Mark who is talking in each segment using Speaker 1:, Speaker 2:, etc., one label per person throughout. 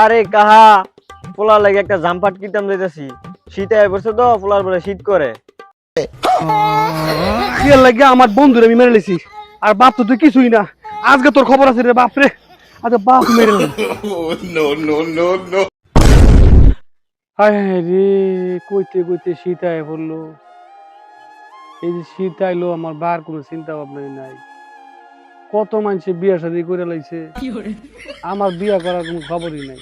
Speaker 1: আরে কাহা পোলার লাগে একটা জাম্পাট কিতাম দিতেছি শীতে পড়ছে তো পোলার পরে শীত করে।
Speaker 2: কি লাগে আমার বন্ধুরে আমি মেরে লেছি। আর বাপ তো তুই কিছুই না। আজকে তোর খবর আছে রে বাপ রে। আচ্ছা বাপ মেরে
Speaker 3: no, no, no, no.
Speaker 2: হায় হায় রে কইতে কইতে শীত আয় পড়ল। এই যে শীত আইলো আমার বার কোনো চিন্তা ভাবনাই নাই। কত মানুষে বিয়া শাদি করে লাইছে? আমার বিয়া করার কোনো খবরই নাই।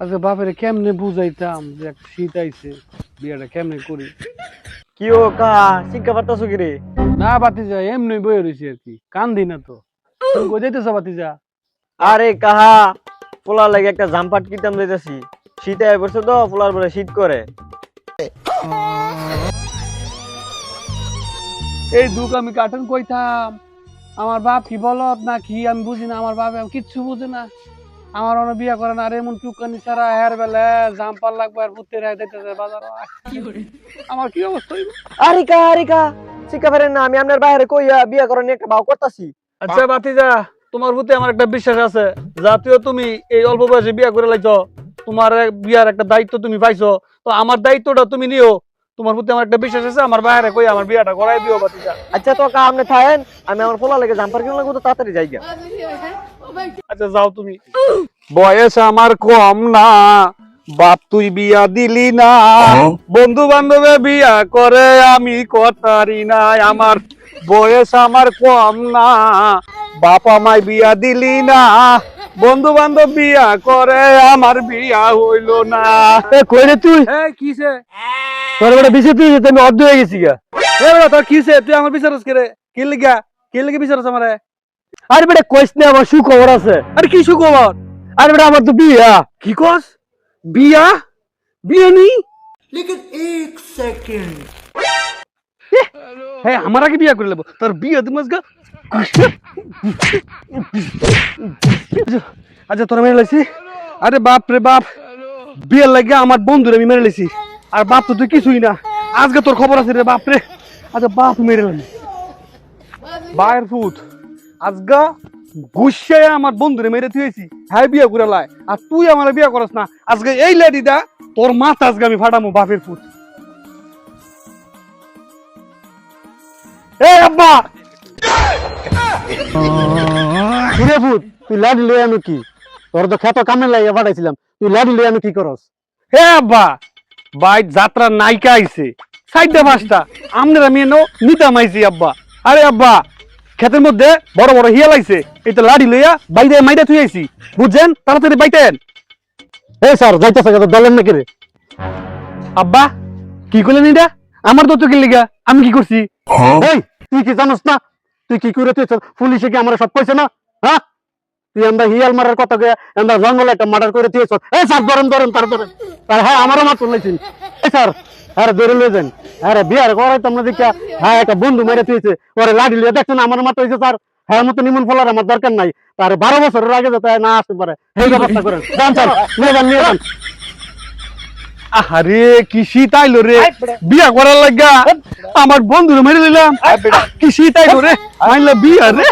Speaker 2: আচ্ছা বাপের কেমনে বুঝাইতাম যে একটা শীত আইছে বিয়াটা কেমনে করি?
Speaker 1: কি ও কাহা শিক্ষা পারতাছো কি রে?
Speaker 2: না বাতিজা এমনি বয়ে রয়েছি আর কি। কান্দি না তো। তুমি কই যাইতেছ বাতিজা
Speaker 1: আরে কাহা পোলার লাগে একটা জাম্পাট কিতাম দিতেছি শীতে আয় পড়ছে তো পোলার পরে শীত করে।
Speaker 2: এই দুঃখ আমি কাটন কইতাম। আমার বাপ কি বলত না কি আমি বুঝি না আমার বাপ আমি কিচ্ছু বুঝে না। আমার অনেক বিয়া করে না আর এমন টুকানি ছাড়া হের বেলা জাম্পার লাগবে আর পুত্রের হাই দিতেছে বাজার। আমার কি অবস্থা হইব?
Speaker 1: আরে কাহা আরে কাহা শিক্ষা পারেন না আমি আপনার বাইরে কইয়া বিয়া করার নিয়ে একটা ভাও করতেছি।
Speaker 2: আচ্ছা বাতিজা তোমার প্রতি আমার একটা বিশ্বাস আছে। জাতীয় তুমি এই অল্প বয়সে বিয়া করে লাইছো তোমার বিয়ার একটা দায়িত্ব তুমি পাইছো তো আমার দায়িত্বটা তুমি নিও। তোমার প্রতি আমার একটা বিশ্বাস আছে আমার বাইরে কই আমার বিয়াটা করাই দিও বাতিজা
Speaker 1: আচ্ছা তো কাহা আপনি থাকেন আমি আমার পোলা লাগে জাম্পার কিনা লাগবো তো তাড়াতাড়ি যাই গা।
Speaker 2: আচ্ছা যাও তুমি। বয়স আমার কম না বাপ তুই বিয়া দিলি না। বন্ধু বান্ধবে বিয়া করে আমি কতারি না আমার বয়স আমার কম না বাপ আমায় বিয়া দিলি না। বন্ধু বান্ধব বিয়া করে আমার বিয়া হইল না।
Speaker 1: কই রে তুই?
Speaker 2: কিসে?
Speaker 1: তোর বড় বিছে তুই আমি অর্ধ হয়ে গেছি গা।
Speaker 2: এ বেটা তোর কিসে তুই আমার বিচারস করে কি লিগা? কি লিগে বিচারস আমারে?
Speaker 1: আরে বেটা কইস না আমার সুখবর আছে।
Speaker 2: আরে কি সুখবর?
Speaker 1: আরে বেটা আমার তো বিয়া।
Speaker 2: কি কস? বিয়া? বিয়া নি? হ্যাঁ আমার আগে বিয়া করে নেব। তোর বিয়ে তুমি আজকে আচ্ছা তোরা মেরে লাইছি? আরে বাপ রে বাপ। বিয়ের লাগে আমার বন্ধুরে আমি মেরে লাইছি। আর বাপ তো তুই কিছুই না। আজকে তোর খবর আছে রে বাপ রে আচ্ছা বাপ মেরে লাইছি বায়ের ফুট আজগা গুসে আমার বন্ধুরে মেরে তুইছি হ্যাঁ বিয়া করে লাই। আর তুই আমার বিয়া করস না। আজকে এই লেডিটা তোর মাথা আজকে আমি ফাটামো বাপের ফুট এই আব্বা!
Speaker 1: ফুট তুই লাডি লই আমি কি? তোর তো খেত কামে লাগিয়ে পাঠাইছিলাম তুই লাডি লই আমি কি করস?
Speaker 2: হে আব্বা! বাইক যাত্রা নায়িকা আইছে। সাইডটা পাঁচটা আমনের আমি এনো নিতাম আইছি আব্বা। আরে আব্বা ক্ষেতের মধ্যে বড় বড় হিয়াল আইছে। এটা লাড়ি লইয়া বাইরে মাইটা থুই আইছি। বুঝছেন? তাড়াতাড়ি বাইতেন।
Speaker 1: এই স্যার যাইতেছে কত দলের নাকি রে?
Speaker 2: আব্বা কি করলেন এটা? আমার তো কি লিগা আমি কি করছি?
Speaker 1: এই তুই কি জানোস না? তুই কি করে তুই পুলিশে কি আমার সব কইছে না? হ্যাঁ? তুই আমরা হিয়াল মারার কথা আমরা জঙ্গলে একটা মার্ডার করে দিয়েছ। এই স্যার, ধরেন ধরেন, তার ধরেন। তার হ্যাঁ আমারও মাত্র লাইছেন এই স্যার, আরে আরে, বিয়ার করাই তোমরা দেখা হ্যাঁ একটা বন্ধু মেরে দিয়েছে। ওরে লিয়ে দেখছেন আমার হয়েছে স্যার? হ্যাঁ মতো নিমন ফলার আমার দরকার নাই। তার, বারো বছরের আগে যাতে না আসতে পারে। এই ব্যবস্থা করেন। যান, স্যার, নিয়ে যান নিয়ে যান।
Speaker 2: আরে আইলো রে। বিয়া করার লাগা। আমার বন্ধুরে মেরে দিলাম। কি শীত আইলো রে। আইলা বিয়া রে।